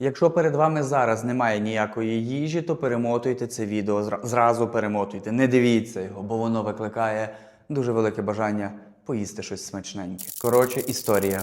Якщо перед вами зараз немає ніякої їжі, то перемотуйте це відео зра- зразу перемотуйте. Не дивіться його, бо воно викликає дуже велике бажання поїсти щось смачненьке. Коротше, історія.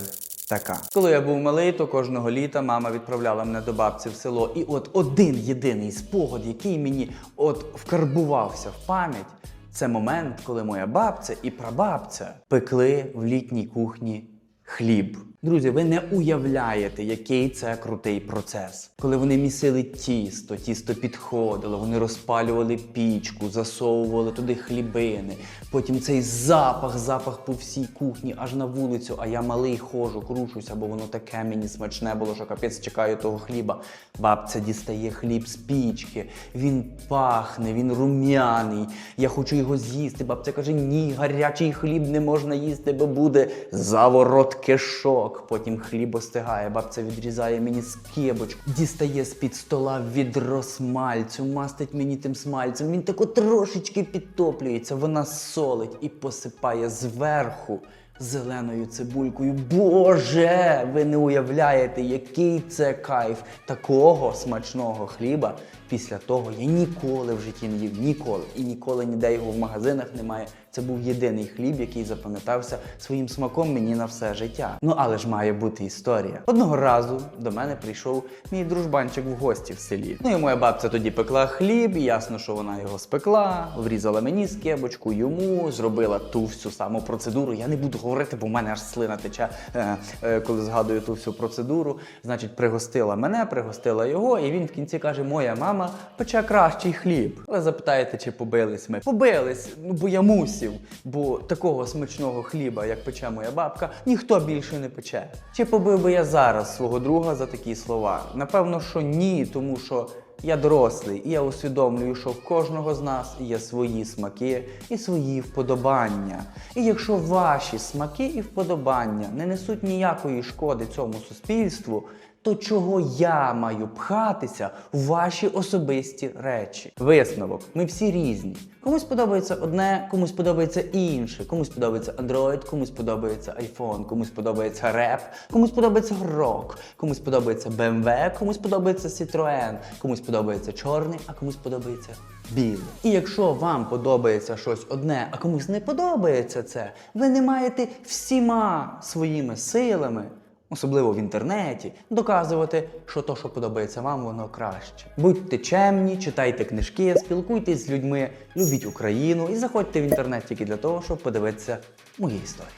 Така, коли я був малий, то кожного літа мама відправляла мене до бабці в село. І от один єдиний спогад, який мені от вкарбувався в пам'ять, це момент, коли моя бабця і прабабця пекли в літній кухні хліб. Друзі, ви не уявляєте, який це крутий процес. Коли вони місили тісто, тісто підходило, вони розпалювали пічку, засовували туди хлібини. Потім цей запах, запах по всій кухні, аж на вулицю. А я малий ходжу, крушуся, бо воно таке мені смачне було, що капець чекаю того хліба. Бабця дістає хліб з пічки, він пахне, він рум'яний. Я хочу його з'їсти. Бабця каже: ні, гарячий хліб не можна їсти, бо буде заворот кишок. Потім хліб остигає. Бабця відрізає мені скибочку, дістає з-під стола відро смальцю, мастить мені тим смальцем. Він тако трошечки підтоплюється. Вона солить і посипає зверху. Зеленою цибулькою. Боже, ви не уявляєте, який це кайф такого смачного хліба. Після того я ніколи в житті не їв, ніколи. І ніколи ніде його в магазинах немає. Це був єдиний хліб, який запам'ятався своїм смаком мені на все життя. Ну але ж має бути історія. Одного разу до мене прийшов мій дружбанчик в гості в селі. Ну і моя бабця тоді пекла хліб, і ясно, що вона його спекла, врізала мені скибочку, йому зробила ту всю саму процедуру. Я не буду говорити, бо в мене аж слина тече, е, е, коли згадую ту всю процедуру. Значить, пригостила мене, пригостила його, і він в кінці каже: Моя мама пече кращий хліб. Ви запитаєте, чи побились ми? Побились, ну бо я мусів. Бо такого смачного хліба, як пече моя бабка, ніхто більше не пече. Чи побив би я зараз свого друга за такі слова? Напевно, що ні, тому що я дорослий, і я усвідомлюю, що в кожного з нас є свої смаки і свої вподобання. І якщо ваші смаки і вподобання не несуть ніякої шкоди цьому суспільству, то чого я маю пхатися в ваші особисті речі? Висновок: ми всі різні. Комусь подобається одне, комусь подобається інше, комусь подобається Android, комусь подобається iPhone, комусь подобається реп, комусь подобається рок, комусь подобається BMW, комусь подобається Citroen, комусь подобається чорний, а комусь подобається білий. І якщо вам подобається щось одне, а комусь не подобається це, ви не маєте всіма своїми силами особливо в інтернеті, доказувати, що то, що подобається вам, воно краще. Будьте чемні, читайте книжки, спілкуйтесь з людьми, любіть Україну і заходьте в інтернет тільки для того, щоб подивитися мої історії.